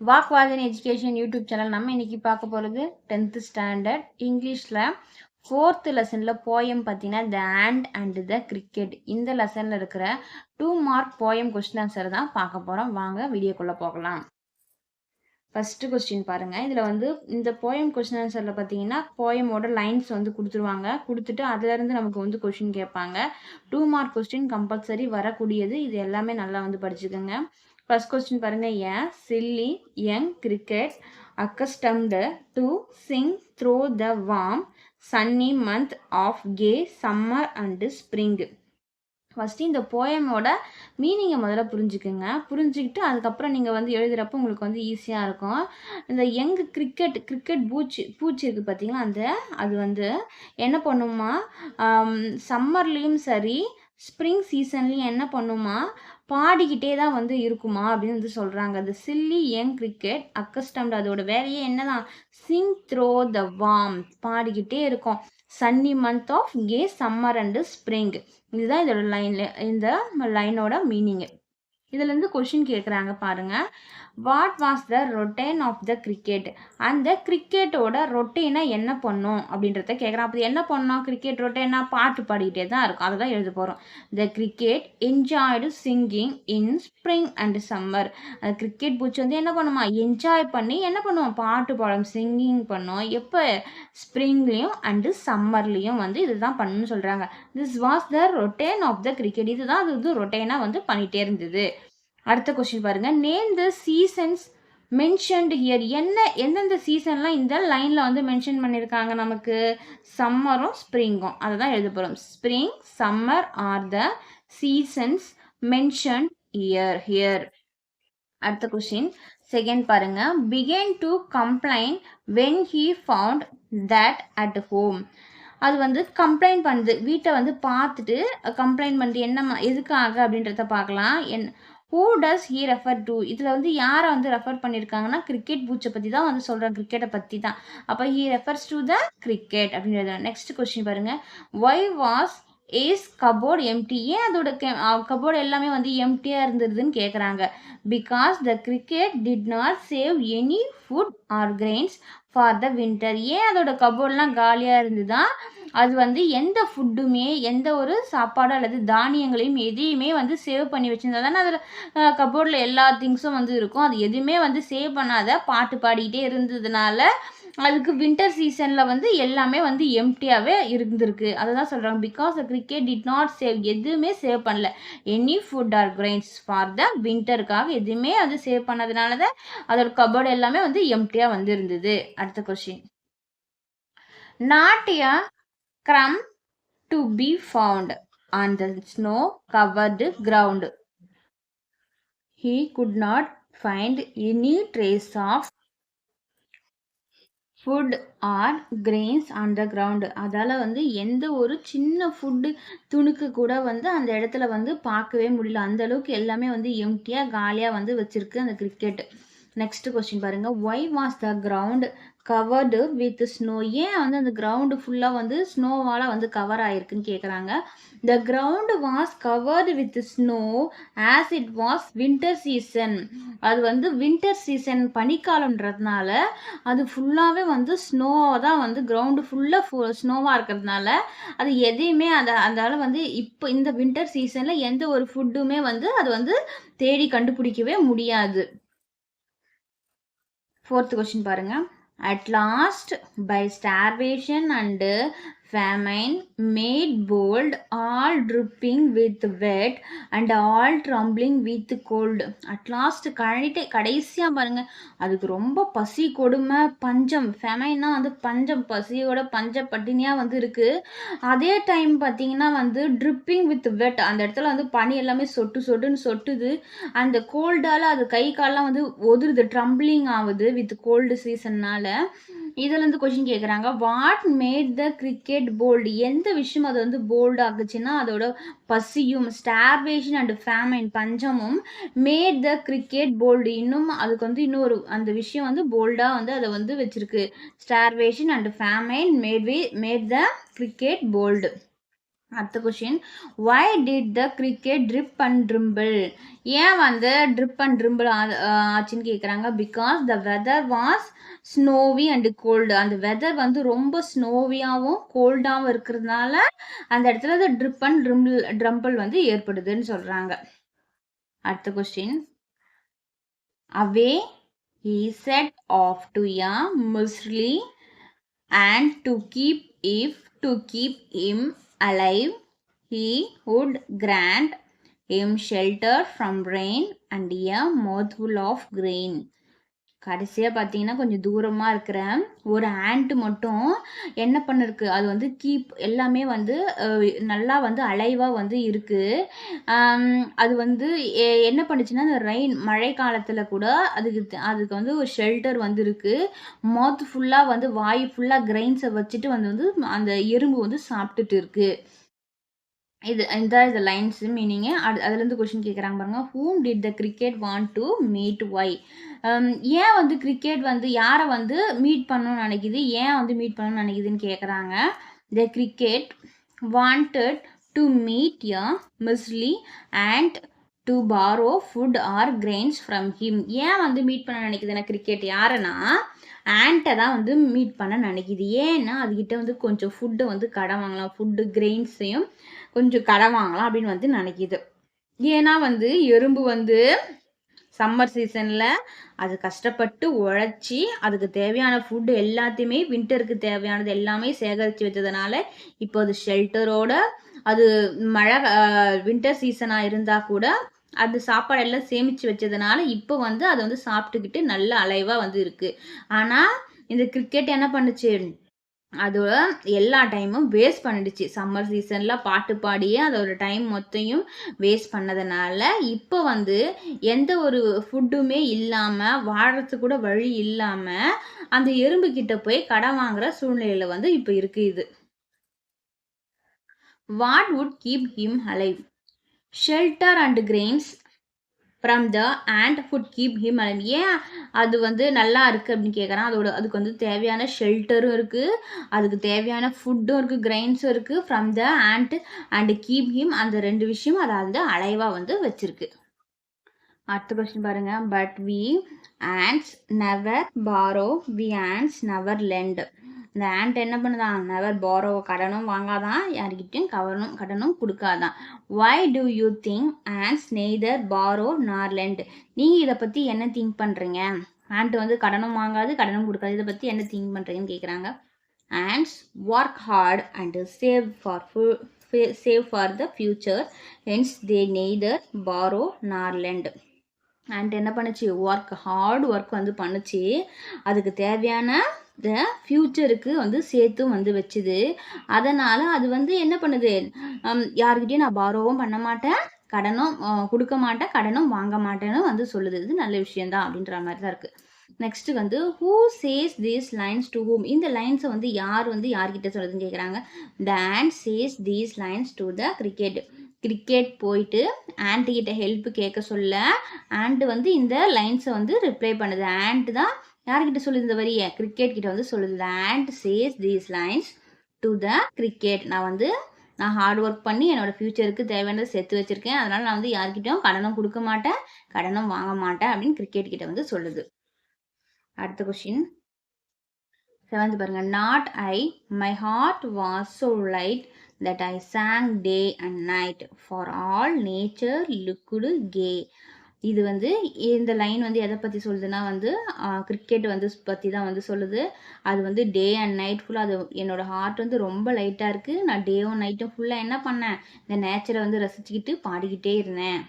வாக்வாதன் education YouTube channel நம்ம இன்றைக்கி பார்க்க போகிறது டென்த்து ஸ்டாண்டர்ட் இங்கிலீஷில் ஃபோர்த்து லெசனில் போயம் பார்த்தீங்கன்னா the ant and the cricket இந்த லெசனில் இருக்கிற two mark poem question answer தான் பார்க்க போகிறோம் வாங்க வீடியோக்குள்ளே போகலாம். ஃபஸ்ட்டு கொஸ்டின் பாருங்கள் இதில் வந்து இந்த போயம் கொஸ்டின் ஆன்சரில் பார்த்தீங்கன்னா போயமோட லைன்ஸ் வந்து கொடுத்துருவாங்க. கொடுத்துட்டு அதுலேருந்து நமக்கு வந்து கொஸ்டின் கேட்பாங்க. டூ மார்க் கொஸ்டின் கம்பல்சரி வரக்கூடியது. இது எல்லாமே நல்லா வந்து படிச்சுக்கோங்க. ஃபர்ஸ்ட் கொஸ்டின் பாருங்க. An silly young cricket accustomed to sing through the warm sunny month of gay summer and spring first இந்த போயமோட மீனிங்கை முதல்ல புரிஞ்சுக்குங்க. புரிஞ்சுக்கிட்டு அதுக்கப்புறம் நீங்கள் வந்து எழுதுகிறப்ப உங்களுக்கு வந்து ஈஸியாக இருக்கும். இந்த யங் கிரிக்கெட் கிரிக்கெட் பூச்சி பூச்சி இருக்குது பார்த்தீங்களா அந்த அது வந்து என்ன பண்ணுமா சம்மர்லேயும் சரி ஸ்ப்ரிங் சீசன்லேயும் என்ன பண்ணுமா? பாடிக்கிட்டே தான் வந்து இருக்குமா? அப்படின்னு வந்து சொல்கிறாங்க அந்த சில்லி யங் கிரிக்கெட் அக்கஸ்டம்டு. அதோட வேலையே என்னதான்? சிங் த்ரோ த வார்ம் பாடிக்கிட்டே இருக்கும். Sunny month of gay summer and spring. இதுதான் இதோட லைனில் இந்த லைனோட மீனிங்கு. இதுலேருந்து கொஷின் கேட்குறாங்க பாருங்கள் what was the routine of the cricket அந்த கிரிக்கெட்டோட ரொட்டீனை என்ன பண்ணும் அப்படின்றத கேட்குறான் அப்போ என்ன பண்ணோம் கிரிக்கெட் ரொட்டேனா பாட்டு பாடிக்கிட்டே தான் இருக்கும். அதை தான் எழுத போகிறோம் the cricket enjoyed singing in spring and summer அந்த கிரிக்கெட் பூச்சி வந்து என்ன பண்ணுமா? என்ஜாய் பண்ணி என்ன பண்ணுவோம் பாட்டு பாடும் சிங்கிங் பண்ணும். எப்போ? ஸ்ப்ரிங்லேயும் அண்டு சம்மர்லேயும் வந்து இதுதான் பண்ணணும்னு சொல்கிறாங்க this was the routine of the cricket இதுதான் அது வந்து ரொட்டேனாக வந்து பண்ணிகிட்டே இருந்தது. அடுத்த கொஸ்டின் பாருங்கள் name the seasons mentioned here என்ன எந்தெந்த சீசன்லாம் இந்த லைனில் வந்து மென்ஷன் பண்ணியிருக்காங்க நமக்கு? சம்மரும் ஸ்ப்ரிங்கும் அதை தான் எழுத போகிறோம் spring summer are the seasons mention year here அடுத்த கொஸ்டின் செகண்ட் பாருங்க. Began to complain when he found that at home அது வந்து கம்ப்ளைண்ட் பண்ணுது. வீட்டை வந்து பார்த்துட்டு கம்ப்ளைண்ட் பண்ணிட்டு என்ன எதுக்காக அப்படின்றத பார்க்கலாம். And who does he refer to இதில் வந்து யாரை வந்து ரெஃபர் பண்ணியிருக்காங்கன்னா கிரிக்கெட் பூச்சை பற்றி தான் வந்து சொல்கிறேன் கிரிக்கெட்டை பற்றி தான் அப்போ he refers to the cricket அப்படின்றது. நெக்ஸ்ட் கொஸ்டின் பாருங்கள் why was his cupboard empty ஏன் அதோட கெ கபோர்டு எல்லாமே வந்து எம்டியாக இருந்ததுன்னு கேட்குறாங்க because the cricket did not save any food or grains for the winter ஏன் அதோட கபோர்ட்லாம் காலியாக இருந்துதான் அது வந்து எந்த ஃபுட்டுமே எந்த ஒரு சாப்பாடு அல்லது தானியங்களையும் எதையுமே வந்து சேவ் பண்ணி வச்சுருந்தா தானே அதில் கபோர்டில் எல்லா திங்ஸும் வந்து இருக்கும். அது எதுவுமே வந்து சேவ் பண்ணாத பாட்டு பாடிக்கிட்டே இருந்ததுனால அதுக்கு வின்டர் சீசனில் வந்து எல்லாமே வந்து எம்டியாகவே இருந்திருக்கு. அதை தான் சொல்கிறாங்க because cricket did not save எதுவுமே சேவ் பண்ணல. Any food or grains for the வின்டருக்காக எதுவுமே வந்து சேவ் பண்ணதுனால தான் அதோட கபோர்டு எல்லாமே வந்து எம்டியாக வந்து இருந்தது அடுத்த கொஷின் நாட்டியா crumb to be found on the snow covered ground. He could not find any trace of food or grains on the ground அதால் வந்து எந்த ஒரு சின்ன ஃபுட்டு துணுக்கு கூட வந்து அந்த இடத்துல வந்து பார்க்கவே முடியல. அந்த அளவுக்கு எல்லாமே வந்து எம்டியாக காலியாக வந்து வச்சுருக்கு அந்த கிரிக்கெட் நெக்ஸ்ட் கொஸ்டின் பாருங்கள் why was the ground covered with snow ஏன் வந்து அந்த கிரவுண்டு ஃபுல்லாக வந்து ஸ்னோவால் வந்து கவர் ஆயிருக்குன்னு கேட்குறாங்க the ground was covered with snow as it was winter season அது வந்து வின்டர் சீசன் பனிக்காலம்ன்றதுனால அது ஃபுல்லாகவே வந்து ஸ்னோவாக தான் வந்து கிரவுண்டு ஃபுல்லாக ஃபு ஸ்னோவாக இருக்கிறதுனால அது எதையுமே அதை அதால் வந்து இப்போ இந்த வின்டர் சீசனில் எந்த ஒரு ஃபுட்டுமே வந்து அது வந்து தேடி கண்டுபிடிக்கவே முடியாது. ஃபோர்த் கொஸ்டின் பாருங்கள் At last, by starvation and famine made bold, all dripping with wet and all trembling with cold. At last கழிட்டு கடைசியாக பாருங்க. அதுக்கு ரொம்ப பசி கொடுமை பஞ்சம். ஃபெமைனா வந்து பஞ்சம் பசியோட பஞ்ச பட்டினியாக வந்து இருக்குது அதே டைம் பார்த்தீங்கன்னா வந்து ட்ரிப்பிங் வித் வெட் அந்த இடத்துல வந்து பனி எல்லாமே சொட்டு சொட்டுன்னு சொட்டுது. அந்த கோல்டால் அது கை காலெலாம் வந்து ஒதுருது ட்ரம்பிளிங் ஆகுது வித் கோல்டு சீசன்னால் இதுலேருந்து கொஷின் கேட்குறாங்க what made the cricket bold எந்த விஷயம் அது வந்து போல்டு ஆகுச்சுன்னா அதோட பசியும் ஸ்டார்வேஷன் அண்ட் ஃபேமின் பஞ்சமும் மேட் த கிரிக்கெட் போல்டு இன்னும் அதுக்கு வந்து இன்னொரு அந்த விஷயம் வந்து போல்டாக வந்து அதை வந்து வச்சுருக்கு. Starvation and famine made way made the cricket bold அடுத்த question why did the cricket trip and tremble ஏன் வந்து ட்ரிப் அண்ட் ட்ரிம்பிள் ஆச்சுன்னு கேட்குறாங்க because the weather was snowy and cold அந்த வெதர் வந்து ரொம்ப ஸ்னோவியாகவும் கோல்டாகவும் இருக்கிறதுனால அந்த இடத்துல ட்ரிப் அண்ட் ட்ரிம்பிள் ட்ரம்பிள் வந்து ஏற்படுதுன்னு சொல்கிறாங்க அடுத்த question away he set off to a misery and to keep if to keep him alive he would grant him shelter from rain and a mouthful of grain. கடைசியாக பார்த்தீங்கன்னா கொஞ்சம் தூரமாக இருக்கிற ஒரு ஆண்ட் மட்டும் என்ன பண்ணிருக்கு? அது வந்து கீப் எல்லாமே வந்து நல்லா வந்து அலைவாக வந்து இருக்குது அது வந்து என்ன பண்ணுச்சுன்னா அந்த ரெயின் மழை காலத்தில் கூட அதுக்கு அதுக்கு வந்து ஒரு ஷெல்டர் வந்து இருக்குது மவுத் ஃபுல்லாக வந்து வாய் ஃபுல்லாக கிரைன்ஸை வச்சுட்டு வந்து வந்து அந்த எறும்பு வந்து சாப்பிட்டுட்டு இருக்குது இது இந்த இந்த லைன்ஸ் மீனிங்கு அது அதுலேருந்து கொஷின் கேட்குறாங்க பாருங்க. Whom did the cricket want to meet why ஏன் வந்து கிரிக்கெட் வந்து யாரை வந்து மீட் பண்ணணும்னு நினைக்குது? ஏன் வந்து மீட் பண்ணணும்னு நினைக்குதுன்னு கேட்குறாங்க the cricket wanted to meet a miserly and to borrow food or grains from him ஏன் வந்து மீட் பண்ண நினைக்குதுன்னா கிரிக்கெட் யாருன்னா ஆண்ட்டை தான் வந்து மீட் பண்ண நினைக்குது. ஏன்னா அதுக்கிட்ட வந்து கொஞ்சம் ஃபுட்டை வந்து கடன் வாங்கலாம். ஃபுட்டு கிரெயின்ஸையும் கொஞ்சம் கடன் வாங்கலாம் அப்படின்னு வந்து நினைக்கிது. ஏன்னா வந்து எறும்பு வந்து சம்மர் சீசனில் அது கஷ்டப்பட்டு உழைச்சி அதுக்கு தேவையான ஃபுட்டு எல்லாத்தையுமே வின்டருக்கு தேவையானது எல்லாமே சேகரித்து வச்சதுனால இப்போ அது ஷெல்டரோட அது மழை வின்டர் சீசனாக இருந்தால் கூட அது சாப்பாடு எல்லாம் சேமித்து வச்சதுனால இப்போ வந்து அதை வந்து சாப்பிட்டுக்கிட்டு நல்ல அலைவாக வந்து இருக்குது ஆனால் இந்த கிரிக்கெட் என்ன பண்ணுச்சு? அதோட எல்லா டைமும் வேஸ்ட் பண்ணிடுச்சு. சம்மர் சீசனில் பாட்டு பாடியே அதோட டைம் மொத்தையும் வேஸ்ட் பண்ணதுனால இப்போ வந்து எந்த ஒரு ஃபுட்டுமே இல்லாமல் வாழறதுக்கு கூட வழி இல்லாமல் அந்த எறும்பு கிட்ட போய் கடன் வாங்குற சூழ்நிலையில் வந்து இப்போ இருக்கு இது. What would keep him alive shelter and grains from the and food keep him alive ஏன் அது வந்து நல்லா இருக்குது அப்படின்னு கேட்குறான் அதோட அதுக்கு வந்து தேவையான ஷெல்டரும் இருக்குது அதுக்கு தேவையான ஃபுட்டும் இருக்குது கிரைன்ஸும் இருக்குது from the and and keep him அந்த ரெண்டு விஷயம் அதை வந்து அலைவாக வந்து வச்சுருக்கு. அடுத்த கொஸ்டின் பாருங்கள் but we ants never borrow we ants never lend இந்த ஆண்ட் என்ன பண்ணுதான் நெவர் பாரோ கடனும் வாங்காதான் யார்கிட்டையும் கவனும் கடனும் கொடுக்காதான் why do you think ants neither borrow nor lend நீங்கள் இதை பற்றி என்ன திங்க் பண்ணுறீங்க ஆண்ட் வந்து கடனும் வாங்காது கடனும் கொடுக்காது. இதை பற்றி என்ன திங்க் பண்ணுறீங்கன்னு கேட்குறாங்க ants work hard and save for full save for the future hence they neither borrow nor lend and என்ன பண்ணுச்சு? ஒர்க் ஹார்ட் ஒர்க் வந்து பண்ணுச்சு. அதுக்கு தேவையான த ஃப்யூச்சருக்கு வந்து சேர்த்தும் வந்து வச்சுது. அதனால் அது வந்து என்ன பண்ணுது? யாருக்கிட்டையும் நான் பாரோவும் பண்ண மாட்டேன். கடனும் கொடுக்க மாட்டேன். கடனும் வாங்க மாட்டேன்னு வந்து சொல்லுது. இது நல்ல விஷயந்தான் அப்படின்ற மாதிரி தான் இருக்குது நெக்ஸ்ட் வந்து who says these lines to whom இந்த லைன்ஸை வந்து யார் வந்து யார்கிட்ட சொல்லுதுன்னு கேட்குறாங்க the ant says these lines to the cricket cricket போயிட்டு ஆண்ட் கிட்ட ஹெல்ப் கேட்க சொல்ல ஆண்ட் வந்து இந்த லைன்ஸை வந்து ரிப்ளை பண்ணுது. ஆண்ட் தான் யார்கிட்ட சொல்லுது இந்த வரியை? கிரிக்கெட் கிட்ட வந்து சொல்லுது. Ant says these lines to the cricket நான் வந்து நான் ஹார்ட் ஒர்க் பண்ணி என்னோட ஃப்யூச்சருக்கு தேவையானதை சேர்த்து வச்சிருக்கேன். அதனால நான் வந்து யார்கிட்டயும் கடனும் கொடுக்க மாட்டேன் கடனும் வாங்க மாட்டேன் அப்படின்னு கிரிக்கெட் கிட்ட வந்து சொல்லுது. அடுத்த கொஷின் செவன்த் பாருங்க. Not I my heart was so light that I sang day and night for all nature looked gay இது வந்து இந்த லைன் வந்து எதை பற்றி சொல்லுதுன்னா வந்து கிரிக்கெட் வந்து பற்றி தான் வந்து சொல்லுது. அது வந்து டே அண்ட் நைட் ஃபுல்லாக அது என்னோட ஹார்ட் வந்து ரொம்ப லைட்டாக இருக்குது நான் டேவும் நைட்டும் ஃபுல்லாக என்ன பண்ணேன்? இந்த நேச்சரை வந்து ரசிச்சுக்கிட்டு பாடிக்கிட்டே இருந்தேன்.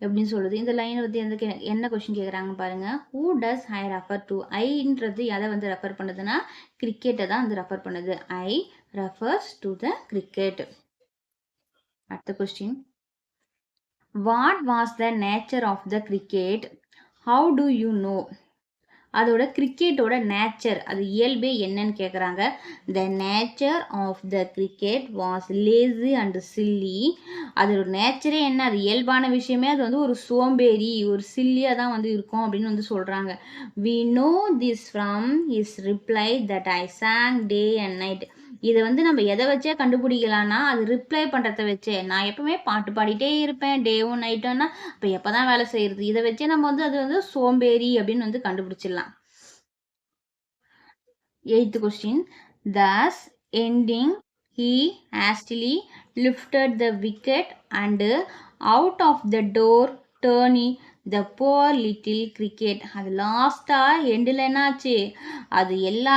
எப்படின்னு சொல்லுது? இந்த லைனை வந்து எந்த கே- என்ன கொஷின் கேட்குறாங்க பாருங்க. Who does I refer to ஐன்றது எதை வந்து ரெஃபர் பண்ணுதுன்னா கிரிக்கெட்டை தான் வந்து ரெஃபர் பண்ணுது. I refers the the cricket the question what was the nature of the cricket how do you know அதோட கிரிக்கெட்டோட நேச்சர் அது இயல்பே என்னன்னு கேட்குறாங்க the nature of the cricket was lazy and silly அதோட நேச்சரே என்ன? அது இயல்பான விஷயமே அது வந்து ஒரு சோம்பேறி ஒரு சில்லியாக தான் வந்து இருக்கும் அப்படின்னு வந்து சொல்கிறாங்க we know this from his reply that I sang day and night இதை வந்து நம்ம எதை வச்சே கண்டுபிடிக்கலாம்னா அது ரிப்ளை பண்ணுறத வச்சே. நான் எப்பவுமே பாட்டு பாடிட்டே இருப்பேன். டேவும் நைட்டும்னா இப்போ எப்போ தான் வேலை செய்கிறது இதை வச்சே நம்ம வந்து அது வந்து சோம்பேறி அப்படின்னு வந்து கண்டுபிடிச்சிடலாம். Eighth question thus ending he hastily lifted the wicket and out of the door turned the poor little cricket அது லாஸ்ட்டாக எண்டில் என்னாச்சு? அது எல்லா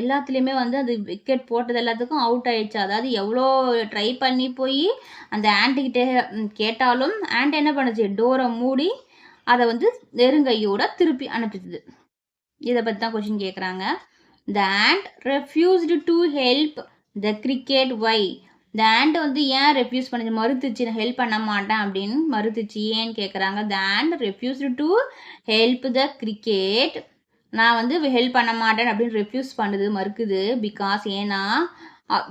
எல்லாத்துலேயுமே வந்து அது விக்கெட் போட்டது எல்லாத்துக்கும் அவுட் ஆயிடுச்சு. அதாவது எவ்வளோ ட்ரை பண்ணி போய் அந்த ஆண்ட்டுக்கிட்ட கேட்டாலும் ஆண்ட் என்ன பண்ணுச்சு? டோரை மூடி அதை வந்து நெருங்கையோட திருப்பி அனுப்பிச்சுது இதை பற்றி தான் கொஷின் கேட்குறாங்க the ant refused to help the cricket why the ant வந்து ஏன் ரெஃப்யூஸ் பண்ணுச்சு மறுத்துச்சு நான் ஹெல்ப் பண்ண மாட்டேன் அப்படின்னு மறுத்துச்சு. ஏன்னு கேட்குறாங்க the ant refuse to help the cricket நான் வந்து ஹெல்ப் பண்ண மாட்டேன் அப்படின்னு ரெஃப்யூஸ் பண்ணுது மறுக்குது. பிகாஸ் ஏன்னா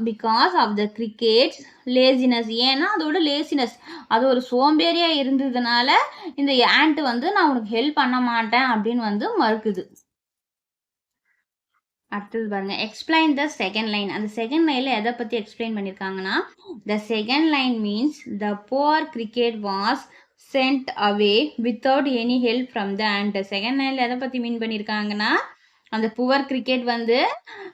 because of the cricket laziness ஏன்னா அதோட லேசினஸ் அது ஒரு சோம்பேறியாக இருந்ததுனால இந்த ஆண்ட் வந்து நான் உனக்கு ஹெல்ப் பண்ண மாட்டேன் அப்படின்னு வந்து மறுக்குது. அடுத்தது பாருங்க. எக்ஸ்பிளைன் த செகண்ட் லைன் அந்த செகண்ட் லைனில் எதை பற்றி எக்ஸ்பிளைன் பண்ணியிருக்காங்கன்னா the second line means the poor cricket was sent away without any help from the ant second லைனில் எதை பற்றி மீன் பண்ணியிருக்காங்கன்னா அந்த புவர் கிரிக்கெட் வந்து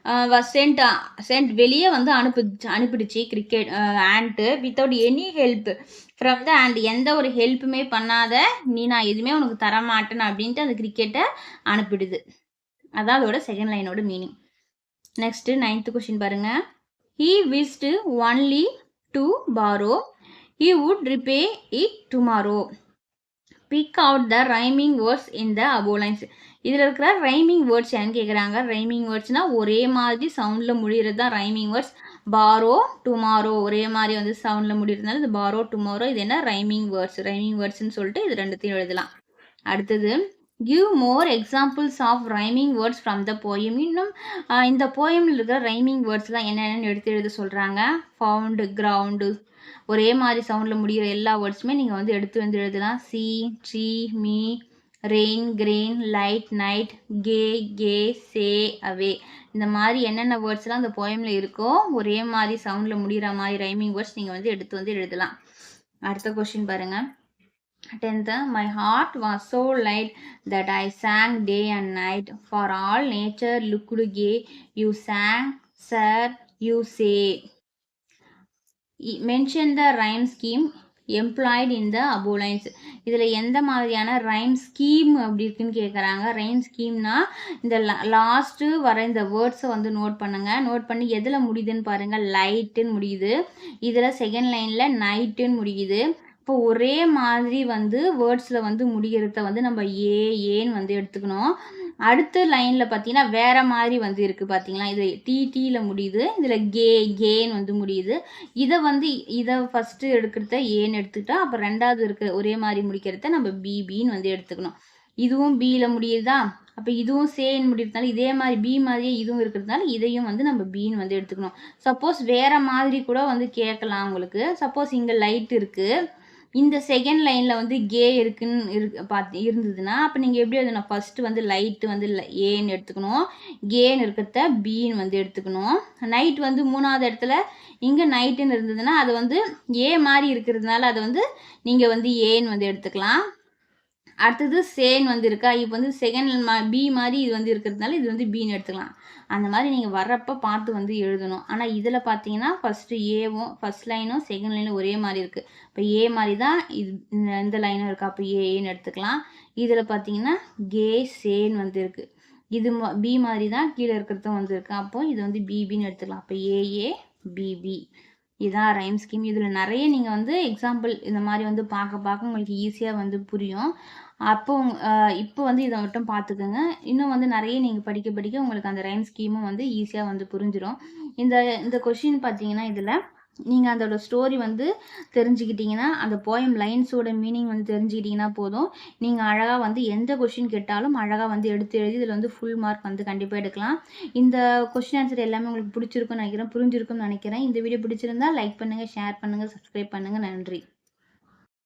uh, சென்ட் சென்ட் uh, வெளியே வந்து அனுப்பு அனுப்பிடுச்சு cricket and without any help from the ant எந்த ஒரு ஹெல்ப்புமே பண்ணாத நீ நான் எதுவுமே உனக்கு தரமாட்டேன் அப்படின்ட்டு அந்த கிரிக்கெட்டை அனுப்பிடுது. அதான் அதோட செகண்ட் லைனோட மீனிங் நெக்ஸ்ட்டு நைன்த்து கொஸ்டின் பாருங்கள் he wished only to borrow he would repay it tomorrow pick out the rhyming words in the above lines இதில் இருக்கிற ரைமிங் வேர்ட்ஸ் ஏன்னு கேட்குறாங்க ரைமிங் வேர்ட்ஸ்னால் ஒரே மாதிரி சவுண்டில் முடிகிறது தான் ரைமிங் வேர்ட்ஸ் பாரோ டுமாரோ ஒரே மாதிரி வந்து சவுண்டில் முடிகிறதுனால இது பாரோ டுமாரோ இது என்ன? ரைமிங் வேர்ட்ஸ் ரைமிங் வேர்ட்ஸ்னு சொல்லிட்டு இது ரெண்டுத்தையும் எழுதலாம். அடுத்தது give more examples of rhyming words from the poem இன்னும் இந்த போயமில் இருக்கிற ரைமிங் வேர்ட்ஸ்லாம் என்னென்னு எடுத்து எழுத சொல்கிறாங்க ஃபவுண்டு கிரவுண்டு ஒரே மாதிரி சவுண்டில் முடிகிற எல்லா வேர்ட்ஸுமே நீங்கள் வந்து எடுத்து வந்து எழுதலாம். See tree me rain grain light night gay gay say away இந்த மாதிரி என்னென்ன வேர்ட்ஸ்லாம் அந்த போயமில் இருக்கோ ஒரே மாதிரி சவுண்டில் முடிகிற மாதிரி ரைமிங் வேர்ட்ஸ் நீங்கள் வந்து எடுத்து வந்து எழுதலாம். அடுத்த கொஸ்டின் பாருங்கள் tenth my heart was so light that I sang day and night for all nature looked gay you sang sir you say mention the rhyme scheme employed in the above lines இதில் எந்த மாதிரியான rhyme scheme அப்படி இருக்குன்னு கேட்குறாங்க rhyme ஸ்கீம்னா இந்த last வர இந்த வேர்ட்ஸை வந்து நோட் பண்ணுங்கள் நோட் பண்ணி எதில் முடியுதுன்னு பாருங்கள் லைட்டுன்னு முடியுது. இதில் செகண்ட் லைனில் நைட்டுன்னு முடியுது. இப்போ ஒரே மாதிரி வந்து வேர்ட்ஸில் வந்து முடிகிறத வந்து நம்ம ஏ ஏன்னு வந்து எடுத்துக்கணும். அடுத்த லைனில் பார்த்தீங்கன்னா வேற மாதிரி வந்து இருக்குது பார்த்தீங்களா? இது டி டீயில் முடியுது. இதில் கே கேன்னு வந்து முடியுது. இதை வந்து இதை ஃபஸ்ட்டு எடுக்கிறத ஏன்னு எடுத்துக்கிட்டா அப்புறம் ரெண்டாவது இருக்க ஒரே மாதிரி முடிக்கிறத நம்ம பிபின்னு வந்து எடுத்துக்கணும். இதுவும் பியில் முடியுதா? அப்போ இதுவும் சேன்னு முடியறதுனால இதே மாதிரி பி மாதிரியே இதுவும் இருக்கிறதுனால இதையும் வந்து நம்ம பின்னு வந்து எடுத்துக்கணும். சப்போஸ் வேற மாதிரி கூட வந்து கேட்கலாம் உங்களுக்கு. சப்போஸ் இங்கே லைட் இருக்குது இந்த செகண்ட் லைனில் வந்து கே இருக்குன்னு இரு பார்த்து இருந்ததுன்னா அப்போ நீங்கள் எப்படி எழுதணும் ஃபஸ்ட்டு வந்து லைட்டு வந்து ஏன்னு எடுத்துக்கணும். கேன்னு இருக்கிறத பின்னு வந்து எடுத்துக்கணும். நைட் வந்து மூணாவது இடத்துல இங்கே நைட்டுன்னு இருந்ததுன்னா அது வந்து ஏ மாதிரி இருக்கிறதுனால அதை வந்து நீங்கள் வந்து ஏன்னு வந்து எடுத்துக்கலாம். அடுத்தது சேன் வந்து இருக்கா? இப்போ வந்து செகண்ட் மா பி மாதிரி இது வந்து இருக்கிறதுனால இது வந்து பின்னு எடுத்துக்கலாம். அந்த மாதிரி நீங்கள் வர்றப்போ பார்த்து வந்து எழுதணும். ஆனால் இதில் பார்த்தீங்கன்னா ஃபஸ்ட்டு ஏவும் ஃபஸ்ட் லைனும் செகண்ட் லைனும் ஒரே மாதிரி இருக்குது இப்போ ஏ மாதிரி தான் இது இந்த லைனும் இருக்குது அப்போ ஏன்னு எடுத்துக்கலாம். இதில் பார்த்தீங்கன்னா கே சேன் வந்து இருக்குது இது பி மாதிரி தான் கீழே இருக்கிறதும் வந்துருக்கு அப்போ இது வந்து பிபின்னு எடுத்துக்கலாம். அப்போ ஏஏ பிபி இதான் ரைம் ஸ்கீம் இதில் நிறைய நீங்கள் வந்து எக்ஸாம்பிள் இந்த மாதிரி வந்து பார்க்க பார்க்க உங்களுக்கு ஈஸியாக வந்து புரியும். அப்போ இப்போ வந்து இதை மட்டும் பார்த்துக்கோங்க இன்னும் வந்து நிறைய நீங்கள் படிக்க படிக்க உங்களுக்கு அந்த ரைம் ஸ்கீமும் வந்து ஈஸியாக வந்து புரிஞ்சிடும் இந்த இந்த கொஷின் பார்த்தீங்கன்னா இதில் நீங்கள் அதோட ஸ்டோரி வந்து தெரிஞ்சுக்கிட்டீங்கன்னா அந்த போயம் லைன்ஸோட மீனிங் வந்து தெரிஞ்சுக்கிட்டீங்கன்னா போதும். நீங்கள் அழகாக வந்து எந்த கொஷின் கேட்டாலும் அழகாக வந்து எடுத்து எழுதி இதில் வந்து ஃபுல் மார்க் வந்து கண்டிப்பாக எடுக்கலாம். இந்த கொஷின் ஆன்சர் எல்லாமே உங்களுக்கு பிடிச்சிருக்கும்னு நினைக்கிறேன் புரிஞ்சிருக்கும்னு நினைக்கிறேன். இந்த வீடியோ பிடிச்சிருந்தா லைக் பண்ணுங்கள் ஷேர் பண்ணுங்கள் சப்ஸ்கிரைப் பண்ணுங்கள் நன்றி.